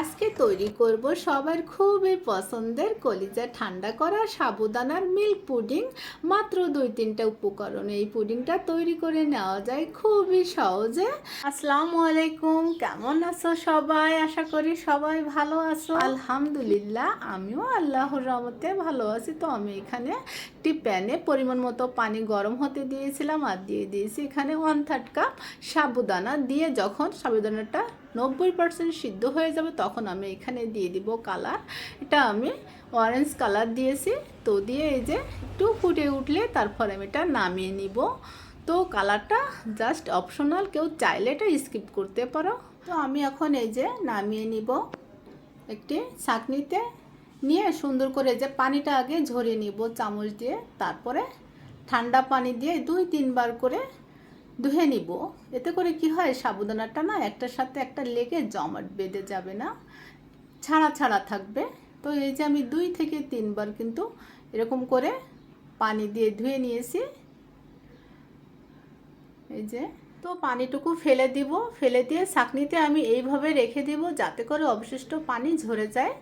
আজকে তৈরি করব সবার খুবই পছন্দের কলিজা ঠান্ডা করা সাবুদানার মিল্ক পুডিং। মাত্র দুই তিনটা উপকরণ এই পুডিংটা তৈরি করে নেওয়া যায় খুবই সহজে। আসসালামু আলাইকুম, কেমন আছো সবাই? আশা করি সবাই ভালো আছো। আলহামদুলিল্লাহ, আমিও আল্লাহর রহমতে ভালো আছি। তো আমি এখানে একটি প্যানে পরিমাণ মতো পানি গরম হতে দিয়েছিলাম আর দিয়ে দিয়েছি এখানে ওয়ান থার্ড কাপ সাবুদানা। দিয়ে যখন সাবুদানাটা নব্বই পার্সেন্ট সিদ্ধ হয়ে যাবে, তখন আমি এখানে দিয়ে দিব কালার এটা আমি অরেঞ্জ কালার দিয়েছি, তো দিয়ে এই যে একটু ফুটে উঠলে তারপর আমি এটা নামিয়ে নিব। তো কালারটা জাস্ট অপশনাল কেউ চাইলে এটা স্কিপ করতে পারো। তো আমি এখন এই যে নামিয়ে নিব একটি ছাঁকনিতে নিয়ে সুন্দর করে যে পানিটা আগে ঝরিয়ে নিব চামচ দিয়ে, তারপরে ঠান্ডা পানি দিয়ে দুই তিনবার করে ধুয়ে নিব। এতে করে কি হয়, সাবুদানাটা না একটার সাথে একটা লেগে জমাট বেঁধে যাবে না, ছাড়া ছাড়া থাকবে। তো এই যে আমি দুই থেকে তিনবার কিন্তু এরকম করে পানি দিয়ে ধুয়ে নিয়েছি। এই যে, তো পানিটুকু ফেলে দিব, ফেলে দিয়ে ছাঁকনিতে আমি এইভাবে রেখে দিব যাতে করে অবশিষ্ট পানি ঝরে যায়।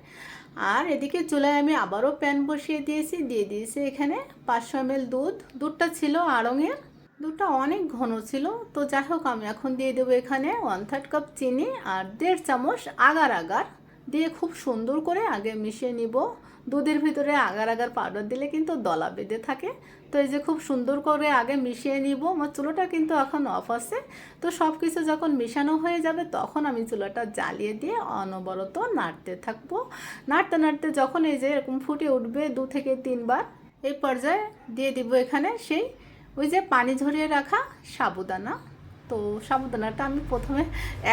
আর এদিকে চুলায় আমি আবারও প্যান বসিয়ে দিয়েছি, দিয়ে দিয়েছি এখানে পাঁচশো এম দুধ। দুধটা ছিল আড়ঙের দুধটা অনেক ঘন ছিল। তো যাই হোক, আমি এখন দিয়ে দেবো এখানে ওয়ান থার্ড কাপ চিনি আর দেড় চামচ আগার আগার। দিয়ে খুব সুন্দর করে আগে মিশিয়ে নিব। দুধের ভিতরে আগার আগার পাউডার দিলে কিন্তু দলা বেঁধে থাকে। তো এই যে খুব সুন্দর করে আগে মিশিয়ে নিব। আমার চুলোটা কিন্তু এখন অফ আছে। তো সব কিছু যখন মিশানো হয়ে যাবে, তখন আমি চুলাটা জ্বালিয়ে দিয়ে অনবরত নাড়তে থাকব। নাড়তে নাড়তে যখন এই যে এরকম ফুটে উঠবে দু থেকে তিনবার, এই পর্যায়ে দিয়ে দিব এখানে সেই ওই যে পানি ঝরিয়ে রাখা সাবুদানা। তো সাবুদানাটা আমি প্রথমে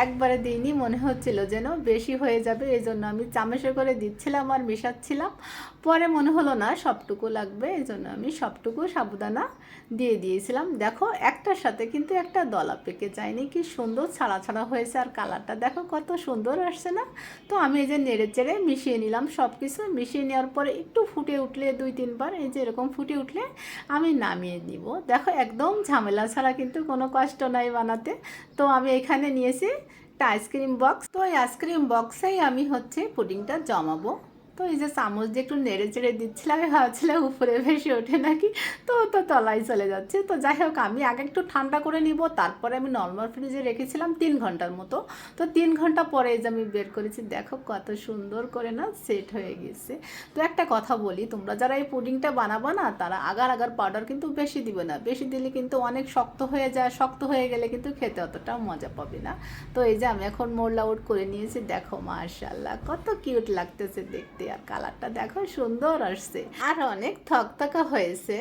একবারে দিইনি, মনে হচ্ছিল যেন বেশি হয়ে যাবে এই জন্য আমি চামচে করে দিচ্ছিলাম আর মেশাচ্ছিলাম। পরে মনে হলো না, সবটুকু লাগবে এই জন্য আমি সবটুকু সাবুদানা দিয়ে দিয়েছিলাম। দেখো, একটার সাথে কিন্তু একটা দলা পেকে যায়নি, কি সুন্দর ছাড়া ছাড়া হয়েছে আর কালারটা। দেখো, কত সুন্দর আসছে না? তো আমি এই যে নেড়ে চেড়ে মিশিয়ে নিলাম সব কিছু মিশিয়ে নেওয়ার পরে একটু ফুটে উঠলে দুই, তিনবার, এই যে এরকম ফুটে উঠলে আমি নামিয়ে দিব দেখো, একদম ঝামেলা ছাড়া কিন্তু কোনো কষ্ট নাই বানাতে তো আমি এখানে নিয়েছি একটা আইসক্রিম বক্স তো ওই আইসক্রিম বক্সেই আমি হচ্ছে পুডিংটা জমাবো। তো এই যে চামচ দিয়ে একটু নেড়ে চেড়ে দিচ্ছিলাম, আমি ভাবছিলাম উপরে বেশি ওঠে নাকি। তো তো তলায় চলে যাচ্ছে। তো যাই হোক, আমি আগে একটু ঠান্ডা করে নিব, তারপরে আমি নর্মাল ফ্রিজে রেখেছিলাম তিন ঘণ্টার মতো। তো তিন ঘণ্টা পরে যে আমি বের করেছি, দেখো কত সুন্দর করে না সেট হয়ে গেছে। তো একটা কথা বলি, তোমরা যারা এই পুডিংটা বানাবো না, তারা আগার আগার পাউডার কিন্তু বেশি দিবে না। বেশি দিলে কিন্তু অনেক শক্ত হয়ে যায়, শক্ত হয়ে গেলে কিন্তু খেতে অতটা মজা পাবে না। তো এই যে আমি এখন মোল্ড আউট করে নিয়েছি, দেখো মার্শাল্লাহ কত কিউট লাগতেছে দেখতে। আর কালারটা দেখো সুন্দর আসছে। আর অনেক থকথকা হয়েছে,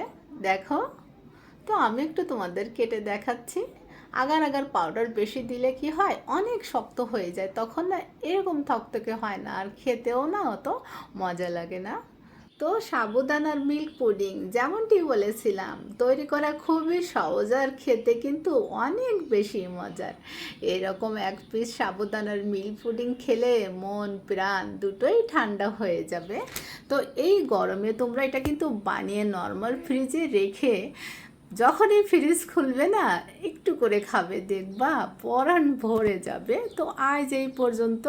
দেখো। তো আমি একটু তোমাদের কেটে দেখাচ্ছি। আগার আগার পাউডার বেশি দিলে কি হয়, অনেক শক্ত হয়ে যায়, তখন না এরকম থকথকে হয় না, আর খেতেও না অত মজা লাগে না। তো সাবুদানার মিল্ক পুডিং যেমনটি বলেছিলাম। তৈরি করা খুবই সহজ আর খেতে কিন্তু অনেক বেশি মজার। এরকম এক পিস সাবুদানার মিল্ক পুডিং খেলে মন, প্রাণ দুটোই ঠান্ডা হয়ে যাবে। তো এই গরমে তোমরা এটা কিন্তু বানিয়ে নর্মাল ফ্রিজে রেখে যখনই ফ্রিজ খুলবে না, একটু করে খাবে, দেখবা পরাণ ভরে যাবে। তো আজ এই পর্যন্ত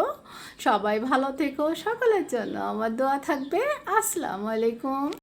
সবাই ভালো থেকো, সকলের জন্য আমার দোয়া থাকবে। আসসালামু আলাইকুম।